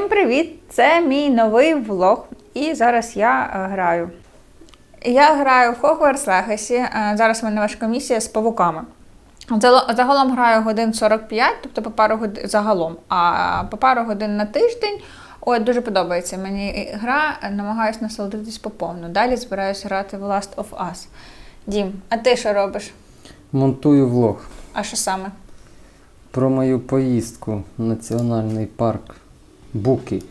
Всім привіт! Це мій новий влог, і зараз я е, граю. Я граю в Hogwarts Legacy. е, Зараз в мене ваша комісія з павуками. Загалом граю годин 45, тобто по пару годин загалом, а по пару годин на тиждень. Ой, дуже подобається мені гра, намагаюся насолодитись поповну. Далі збираюся грати в Last of Us. Дім, а ти що робиш? Монтую влог А що саме? про мою поїздку в національний парк Буки.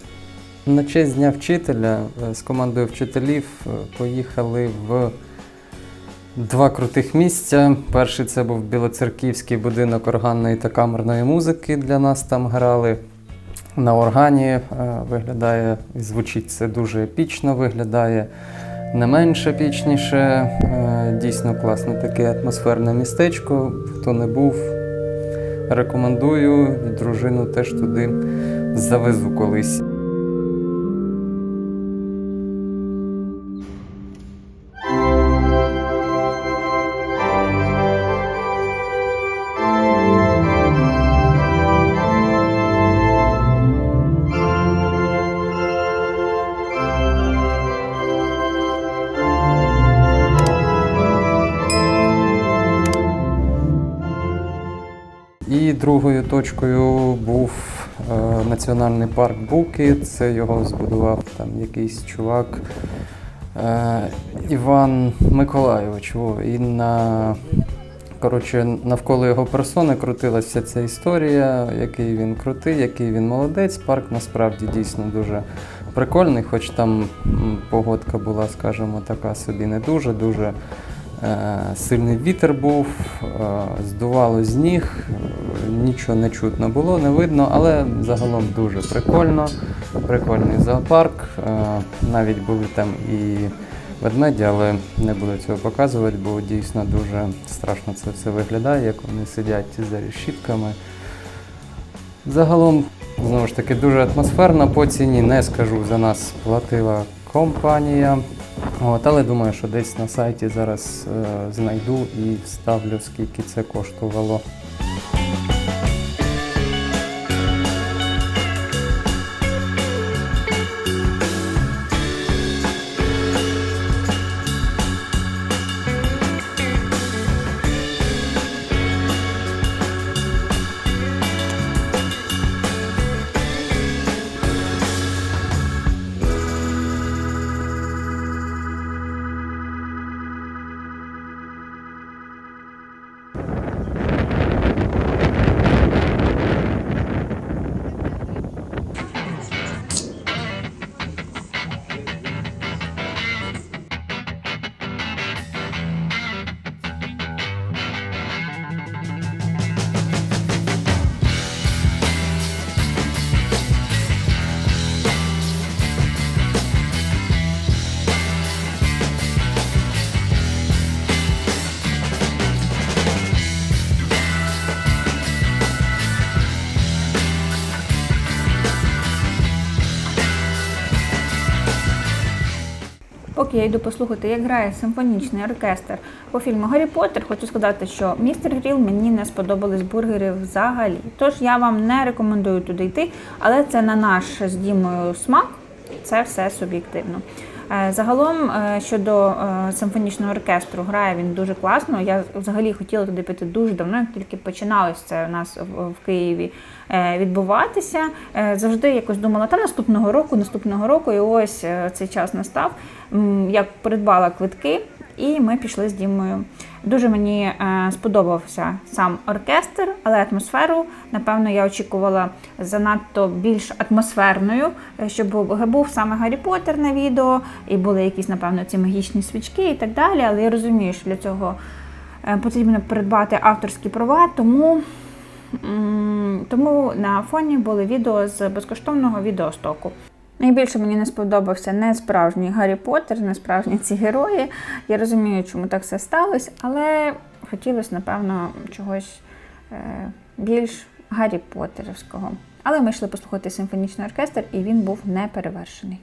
На честь Дня вчителя е, з командою вчителів е, поїхали в два крутих місця. Перший це був Білоцерківський будинок органної та камерної музики. Для нас там грали. На органі е, виглядає і звучить це дуже епічно, виглядає не менш епічніше. Дійсно класне таке атмосферне містечко. Хто не був, рекомендую. Дружину теж туди завезу колись. І другою точкою був національний парк Буки. Це його збудував там якийсь чувак е, Іван Миколайович. І на, коротше, навколо його персони крутилася ця історія, який він крутий, який він молодець. Парк насправді дійсно дуже прикольний, хоч там погодка була, скажімо, така собі не дуже, дуже. Е, Сильний вітер був, е, здувало з ніг, е, нічого не чутно було, не видно, але загалом дуже прикольно. Прикольний зоопарк. Навіть були там і ведмеді, але не буду цього показувати, бо дійсно дуже страшно це все виглядає, як вони сидять за решітками. Загалом, знову ж таки, дуже атмосферно по ціні, не скажу, за нас платила компанія. От, але думаю, що десь на сайті зараз е, знайду і вставлю, скільки це коштувало. Поки я йду послухати, як грає симфонічний оркестр по фільму Гаррі Поттер, хочу сказати, що містер Гріл мені не сподобались бургери взагалі. Тож я вам не рекомендую туди йти, але це на наш з Дімою смак, це все суб'єктивно. Е, Загалом е, щодо е, симфонічного оркестру грає він дуже класно. Я взагалі хотіла туди піти дуже давно, як тільки починалось це у нас в Києві відбуватися. Завжди якось думала, та наступного року, наступного року, і ось цей час настав. Я придбала квитки, і ми пішли з Дімою. Дуже мені е, сподобався сам оркестр, але атмосферу, напевно, я очікувала занадто більш атмосферною, е, щоб був, саме Гаррі Поттер на відео, і були якісь, напевно, ці магічні свічки і так далі. Але я розумію, що для цього е, потрібно придбати авторські права, тому. Тому на фоні були відео з безкоштовного відеостоку. Найбільше мені не сподобався не справжній Гаррі Поттер, не справжні ці герої. Я розумію, чому так все сталося, але хотілося, напевно, чогось е, більш Гаррі Поттерівського. Але ми йшли послухати симфонічний оркестр, і він був неперевершений.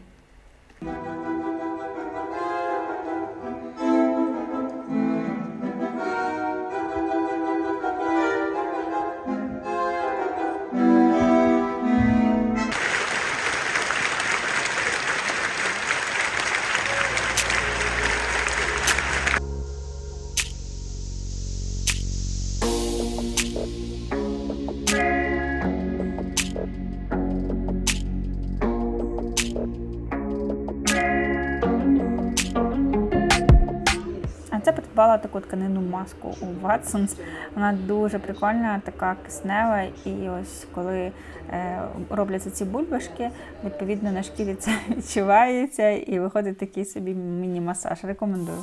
Придбала таку тканину маску у Watsons. Вона дуже прикольна, така киснева. І ось коли е, робляться ці бульбашки, відповідно на шкірі це відчувається і виходить такий собі міні-масаж. Рекомендую.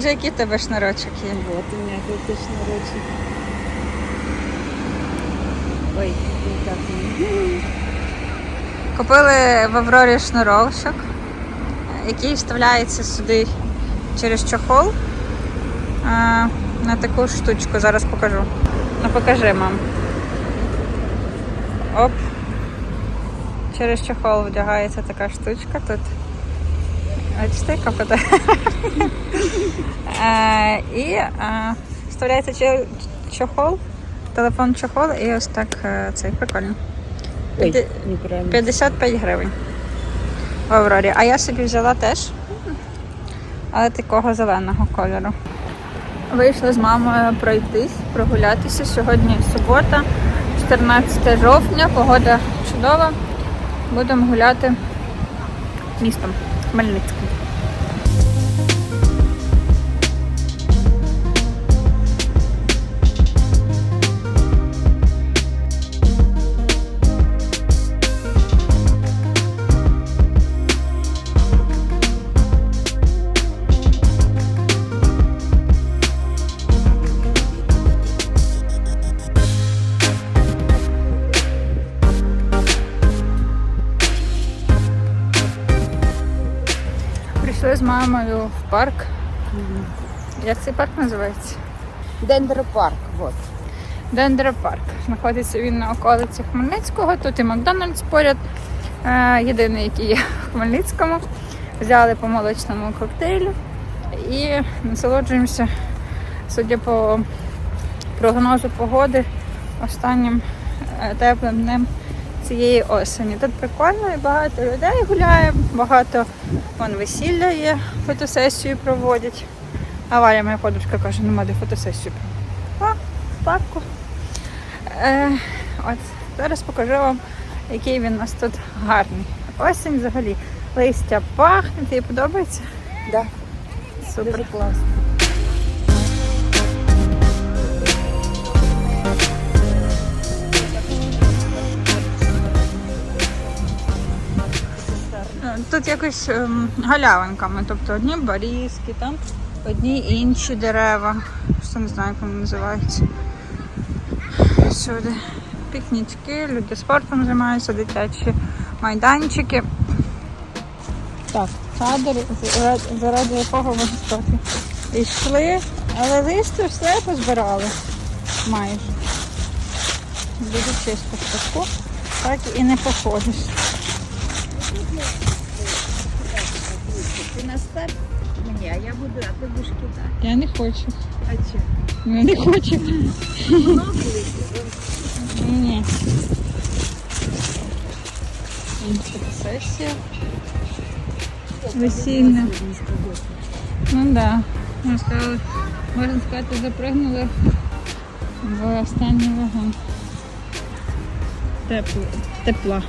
Покажи, який тебе шнурочок є. Вот у меня какой-то шнурочек. Ой, не. Купили в Аврорі шнурочок, який вставляється сюди через чохол а, на таку штучку. Зараз покажу. Ну покажи, мам. Оп. Через чохол вдягається така штучка тут. Бачите, яка І вставляється чохол, телефон чохол і ось так е, цей прикольно. Ой, П'яти- неправильно. 55 гривень в Аврорі. А я собі взяла теж, але такого зеленого кольору. Вийшла з мамою пройтись, прогулятися. Сьогодні субота, 14 жовтня, погода чудова. Будемо гуляти містом ملتكم. Парк. Як цей парк називається? Дендропарк, вот. Дендропарк. Знаходиться він на околиці Хмельницького. Тут і Макдональдс поряд. Е, єдиний, який є в Хмельницькому. Взяли по молочному коктейлю і насолоджуємося, судя по прогнозу погоди, останнім е, теплим днем цієї осені. Тут прикольно і багато людей гуляє, багато вон весілля є, фотосесію проводять. А Валя, моя подружка, каже, нема де фотосесію. А, в парку. Е, от, зараз покажу вам, який він у нас тут гарний. Осінь взагалі. Листя пахне, тобі подобається? Да, Супер. класно. Тут якось ем, галявинками, тобто одні барізки, там одні інші дерева. Що не знаю, як вони називаються. Сюди пікнічки, люди спортом займаються, дитячі майданчики. Так, кадр, заради- якого ми трохи йшли, але листя все позбирали майже. Дуже чисто в так і не походиш. Я буду, а ти будеш кидати. Я не хочу. А чи? Ну, не хочу. Ні, ні. Фотосесія. Весільна. Ну так. Да. Ми сказали, можна сказати, запригнули в останній вагон. Тепло. Тепла.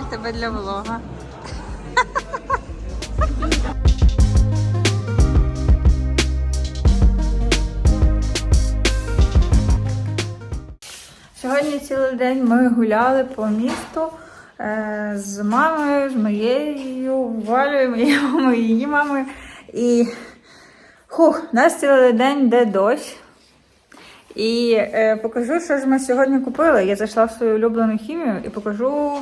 Знімаю тебе для влога. цілий день ми гуляли по місту е, з мамою, з моєю Валею, моєю мамою, мамою. І хух, у нас цілий день йде дощ. І е, покажу, що ж ми сьогодні купили. Я зайшла в свою улюблену хімію і покажу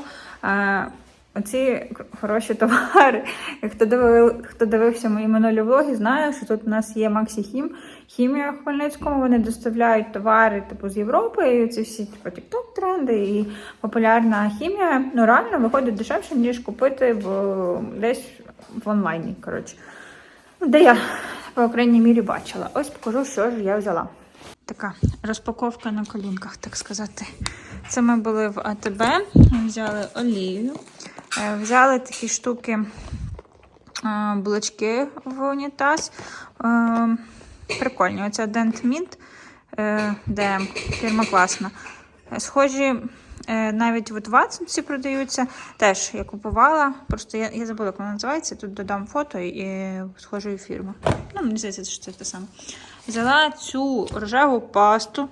оці хороші товари. Хто, дивив, хто дивився мої минулі влоги, знає, що тут у нас є Максі Хім. Хімія в Хмельницькому. Вони доставляють товари типу з Європи. І ці всі типу тікток тренди і популярна хімія. Ну реально виходить дешевше, ніж купити в десь в онлайні. Коротше. Де я по крайній мірі бачила. Ось покажу, що ж я взяла. Така розпаковка на колінках, так сказати. Це ми були в АТБ, взяли олію, е, взяли такі штуки, е, булочки в унітаз. Е, Прикольні. Оце Dent Mint, де фірма класна. Схожі, навіть от Ватсонці продаються. Теж я купувала. Просто я, я забула, як вона називається. Тут додам фото і схожої фірми. Ну, мені здається, що це те саме. Взяла цю рожеву пасту.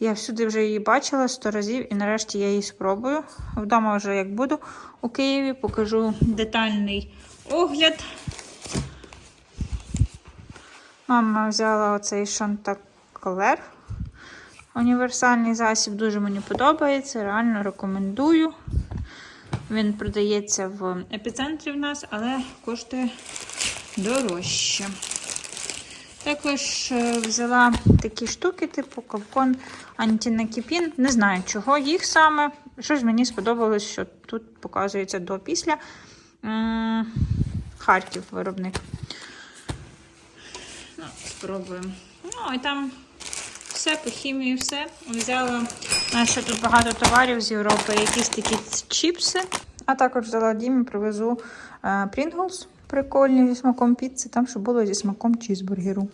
Я всюди вже її бачила сто разів, і нарешті я її спробую. Вдома вже як буду у Києві, покажу детальний огляд. Мама взяла оцей Шантаколер. Універсальний засіб дуже мені подобається, реально рекомендую. Він продається в епіцентрі в нас, але коштує дорожче. Також е, взяла такі штуки, типу кавкон антинакіпін. Не знаю, чого їх саме. Щось мені сподобалось, що тут показується до-після. Харків виробник. Ну, спробуємо. Ну, і там все по хімії, все. Взяла ще тут багато товарів з Європи, якісь такі чіпси. А також взяла Дімі, привезу е, Pringles прикольні зі смаком піци, там що було зі смаком чізбургеру.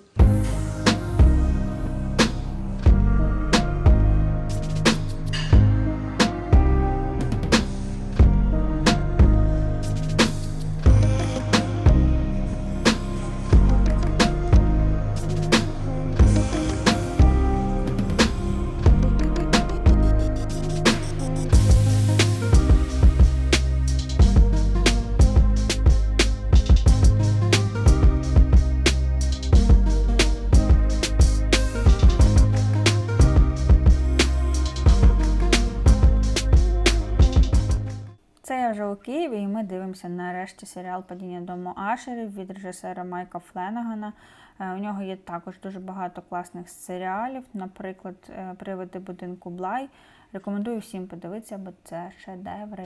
Дивимося нарешті серіал Падіння дому Ашерів від режисера Майка Фленагана. Е, У нього є також дуже багато класних серіалів, наприклад, е, Привиди будинку Блай. Рекомендую всім подивитися, бо це шедеври.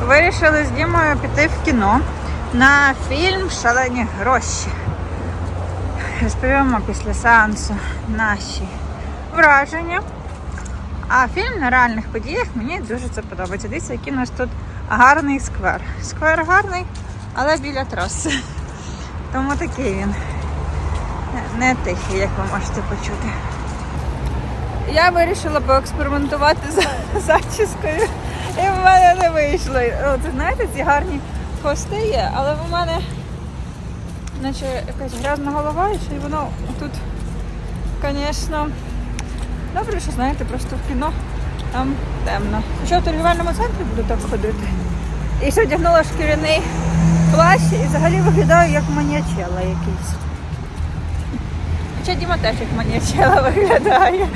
Вирішили з Дімою піти в кіно на фільм Шалені гроші. Розповімо після сеансу наші враження. А фільм на реальних подіях мені дуже це подобається. Дивіться, який у нас тут гарний сквер. Сквер гарний, але біля траси. Тому такий він. Не тихий, як ви можете почути. Я вирішила поекспериментувати з зачіскою. І в мене не вийшло. От, знаєте, ці гарні хвости є, але в мене наче якась грязна голова, і воно тут, звісно, добре, що знаєте, просто в кіно там темно. Хоча в торгівельному центрі буду так ходити. І ще одягнула шкіряний плащ і взагалі виглядаю як маніачела якийсь. Хоча Діма теж як маніачела виглядає.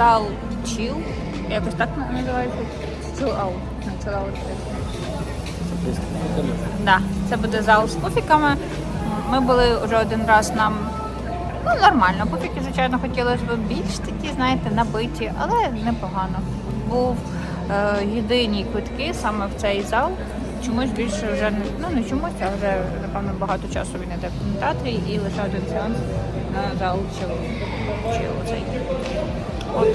Зал чіл. Якось так називається. Chill out. Не, chill out. Да, це буде зал з пуфіками. Ми були вже один раз нам ну, нормально. Пуфіки, звичайно, хотілося б більш такі, знаєте, набиті, але непогано. Був е, єдині квитки саме в цей зал. Чомусь більше вже не ну не чомусь, а вже напевно багато часу він іде в кінотеатрі і лише один сеанс на зал чи, чи оцей. От.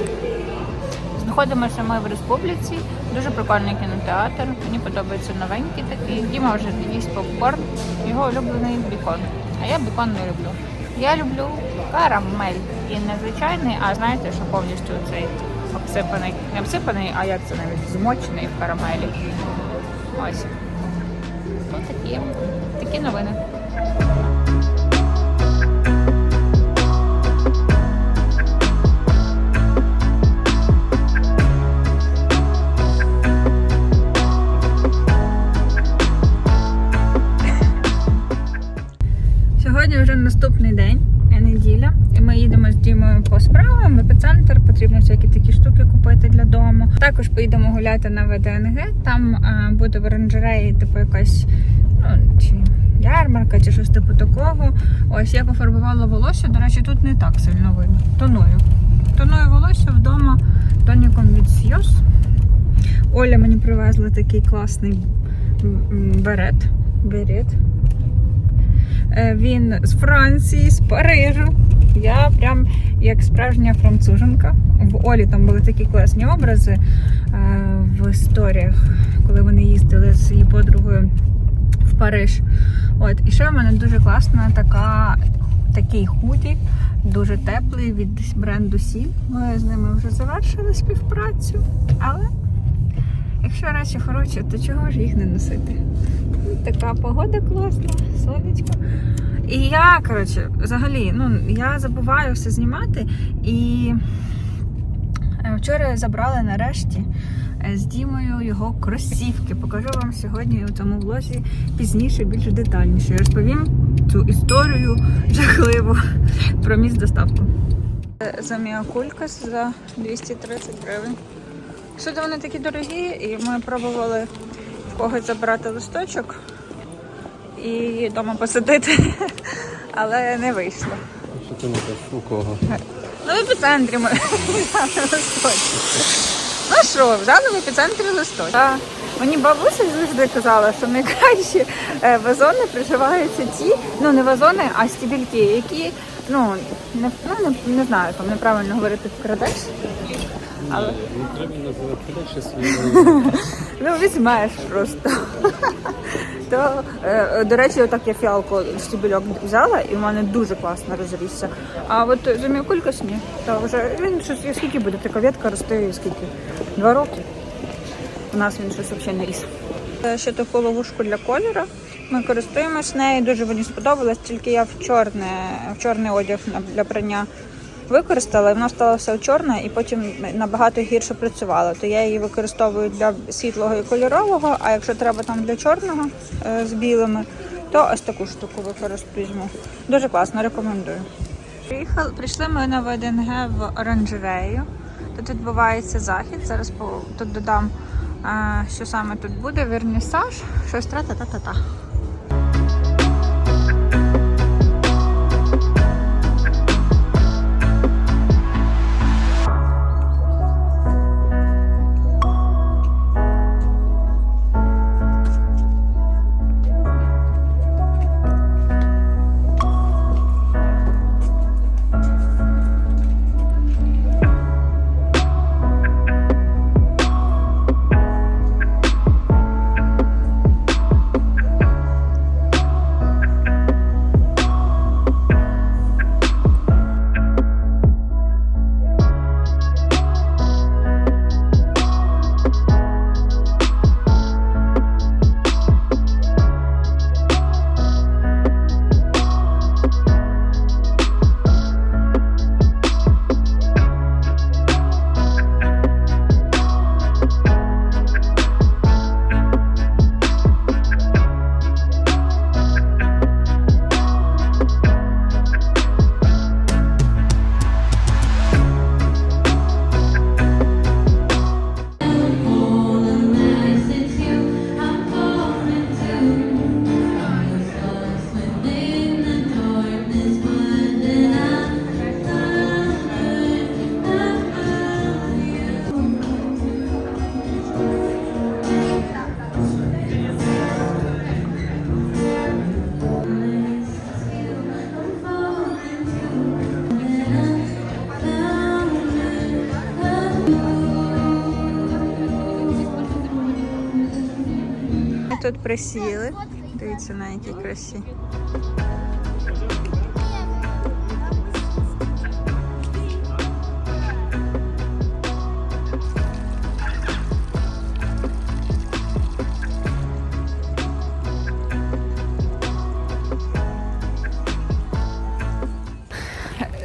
Знаходимося ми в республіці. Дуже прикольний кінотеатр. Мені подобається новенький такий. Діма вже їсть попкорн, його улюблений бікон. А я бікон не люблю. Я люблю карамель. І не звичайний, а знаєте, що повністю цей обсипаний. Не обсипаний, а як це навіть змочений в карамелі. Ось. Ось такі, такі новини. Епіцентр. Потрібно всякі такі штуки купити для дому. Також поїдемо гуляти на ВДНГ. Там е, буде в оранжереї, типу якась ну, чи ярмарка, чи щось типу такого. Ось я пофарбувала волосся. До речі, тут не так сильно видно. Тоную. Тоную волосся вдома тоніком від Сйоз. Оля мені привезла такий класний берет. Берет. Е, Він з Франції, з Парижу. Я прям як справжня француженка. В Олі там були такі класні образи е, в історіях, коли вони їздили з її подругою в Париж. От, і ще в мене дуже класна така, такий худі, дуже теплий від бренду Сіль. Ми з ними вже завершили співпрацю. Але якщо речі хороші, то чого ж їх не носити? Така погода класна, сонечко. І я, коротше, взагалі, ну, я забуваю все знімати. І е, вчора я забрала нарешті е, з Дімою його кросівки. Покажу вам сьогодні у цьому влозі пізніше, більш детальніше. Я розповім цю історію жахливу про міст доставку. За кулькас за 230 гривень. Сюди вони такі дорогі, і ми пробували в когось забрати листочок і вдома посадити, але не вийшло. Що ти не кажеш? У кого? Ну, в епіцентрі ми взяли листочок. Ну що, взяли в епіцентрі листочок. Мені бабуся завжди казала, що найкращі е, вазони приживаються ті, ну не вазони, а стібільки, які, ну, не, ну, не, не знаю, там неправильно говорити вкрадеш. Але Не треба називати далі свої. Ну, візьмеш просто. То, е, до речі, отак я фіалку стібельок взяла, і в мене дуже класно розрісся. А от заміокулькас ні. То вже він щось, скільки буде така ветка росте, скільки? Два роки. У нас він щось взагалі не ріс. Е, Ще таку ловушку для кольору. Ми користуємось нею, дуже мені сподобалось, тільки я в чорне, в чорний одяг для прання використала, і воно стало все чорне, і потім набагато гірше працювало. То я її використовую для світлого і кольорового, а якщо треба там для чорного е, з білими, то ось таку штуку використовую. Дуже класно, рекомендую. Приїхали, прийшли ми на ВДНГ в оранжерею. Тут відбувається захід. Зараз тут додам, е, що саме тут буде, вернісаж, щось тра-та-та-та-та. Тут присіли. Дивіться, на якій красі.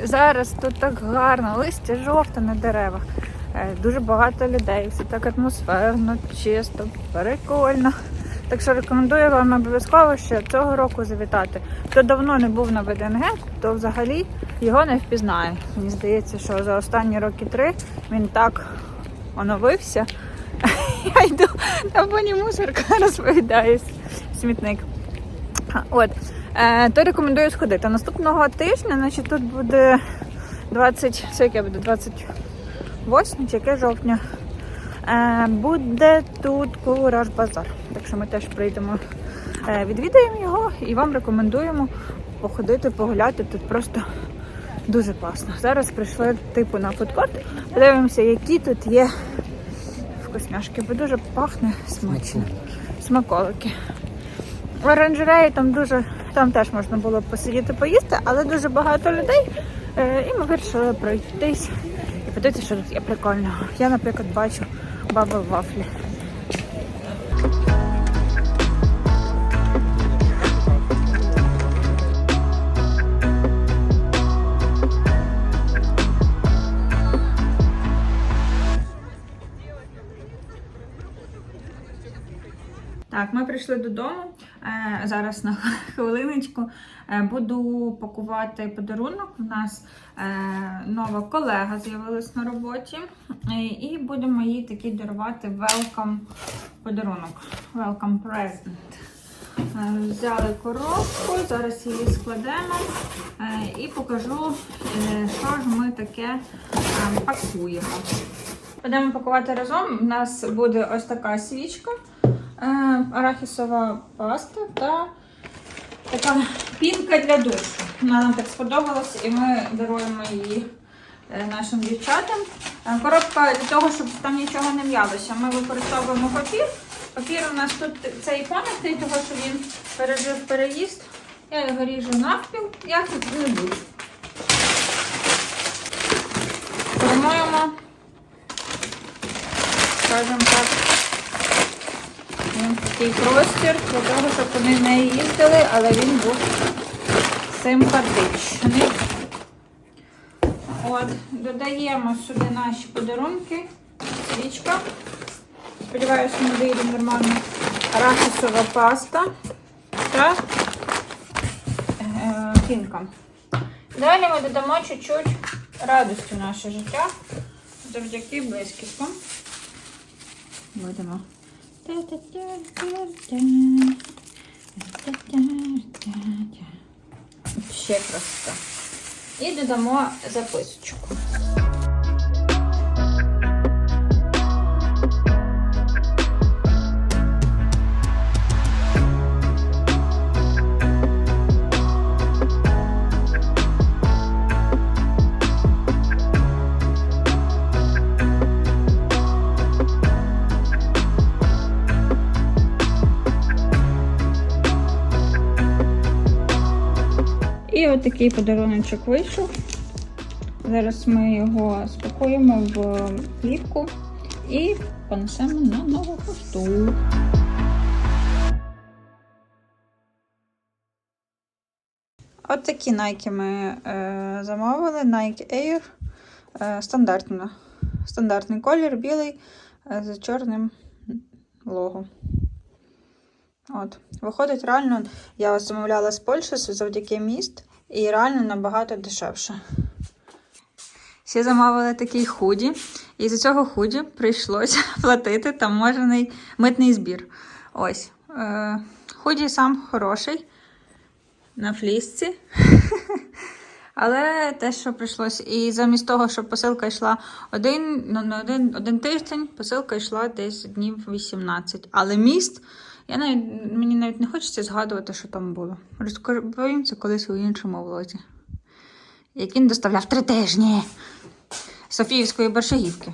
Зараз тут так гарно, листя жовте на деревах. Е, Дуже багато людей, все так атмосферно, чисто, прикольно. Так що рекомендую вам обов'язково ще цього року завітати. Хто давно не був на ВДНГ, то взагалі його не впізнає. Мені здається, що за останні роки три він так оновився. Я йду на фоні мусорка, розповідаюсь. Смітник. От. Е, то рекомендую сходити. Наступного тижня, значить, тут буде 20, це буде 28 чи яке жовтня. Е, буде тут Кураж Базар. Так що ми теж прийдемо, е, відвідаємо його і вам рекомендуємо походити, погуляти. Тут просто дуже класно. Зараз прийшли типу на фудкорт. Подивимося, які тут є вкусняшки, бо дуже пахне смачно. Смаколики. В оранжереї там дуже там теж можна було посидіти поїсти, але дуже багато людей. Е, і ми вирішили пройтись і подивитися, що тут є прикольного. Я, наприклад, бачу баби вафлі. Так, ми прийшли додому. Е, зараз на хвилиночку е, буду пакувати подарунок. У нас е, нова колега з'явилась на роботі, і будемо їй такий дарувати welcome подарунок. Welcome present. Взяли коробку, зараз її складемо і покажу, що ж ми таке пакуємо. Будемо пакувати разом. У нас буде ось така свічка, арахісова паста та така пінка для душу. Вона нам так сподобалась і ми даруємо її е, нашим дівчатам. Е, Коробка для того, щоб там нічого не м'ялося. Ми використовуємо папір. Папір у нас тут цей пам'ятний, того що він пережив переїзд. Я його ріжу навпіл, я тут не буду. Формуємо скажімо так, такий простір для того, щоб вони не їздили, але він був симпатичний. От, додаємо сюди наші подарунки, свічка. Сподіваюся, не вийде нормально арахісова паста та е. Далі ми додамо чуть-чуть радості в наше життя завдяки близькістям. Будемо. Ще просто. І додамо записочку. От такий подаруночок вийшов. Зараз ми його спакуємо в плівку і понесемо на нову пошту. От такі Nike ми е, замовили. Nike Air. Е, стандартно. Стандартний колір, білий е, з чорним лого. От. Виходить, реально, я ось замовляла з Польщі завдяки міст, і реально набагато дешевше. Всі замовили такий худі, і за цього худі прийшлося платити таможений митний збір. Ось. Е, худі сам хороший на флісці. Але те, що прийшлося, і замість того, щоб посилка йшла один, ну, один, один тиждень, посилка йшла десь днів 18. Але міст, я навіть, мені навіть не хочеться згадувати, що там було. Розповім це колись у іншому влозі. Як він доставляв три тижні Софіївської Боршагівки.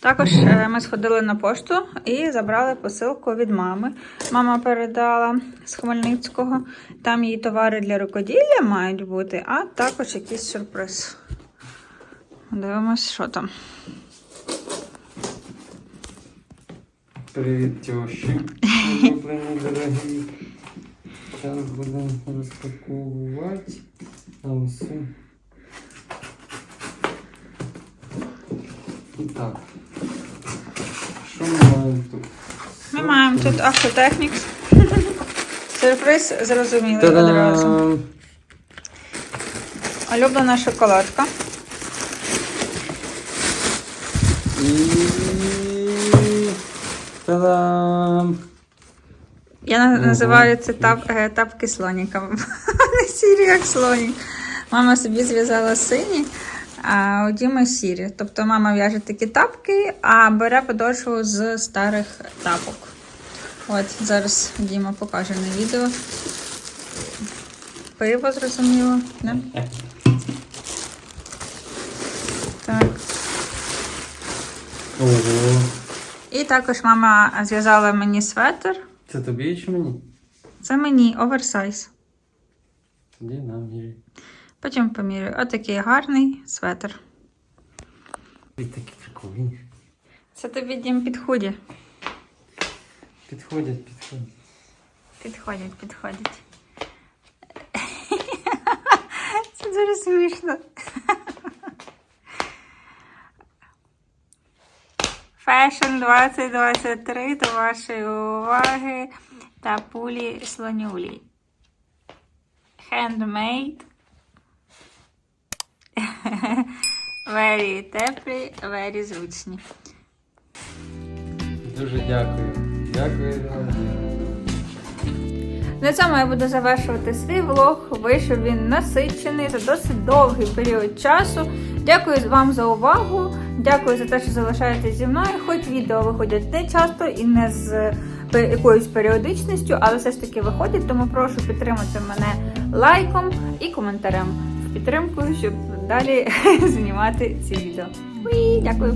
Також е, ми сходили на пошту і забрали посилку від мами. Мама передала з Хмельницького. Там її товари для рукоділля мають бути, а також якийсь сюрприз. Дивимось, що там. Привіт, тьоші. Улюблені дорогі. Зараз будемо розпаковувати. А ось. І так. Що ми маємо тут? Ми маємо тут Автотехнікс. Сюрприз зрозумілий одразу. Улюблена шоколадка. І... Та-дам! Я Ого. називаю це тап, е, тапки слоніка. Не сірі, як слонік. Мама собі зв'язала сині, а у Діми сірі. Тобто мама в'яже такі тапки, а бере подошву з старих тапок. От зараз Діма покаже на відео. Пиво зрозуміло. Не? Так. Ого. І також мама зв'язала мені светр. Це тобі чи мені? Це мені оверсайз. Тоді нам є. Потім поміряю. Отакий гарний светр. І такі прикольні. Це тобі дім підході. Підходять, підходять. Підходять, підходять. Це дуже смішно. Фешн 2023 до вашої уваги та пулі слонюлі. Handmade. Very теплі, very зручні. Дуже дякую. Дякую. На цьому я буду завершувати свій влог. Вийшов він насичений за досить довгий період часу. Дякую вам за увагу. Дякую за те, що залишаєтесь зі мною. Хоч відео виходять не часто і не з якоюсь періодичністю, але все ж таки виходять. Тому прошу підтримати мене лайком і коментарем в підтримку, щоб далі знімати ці відео. Дякую.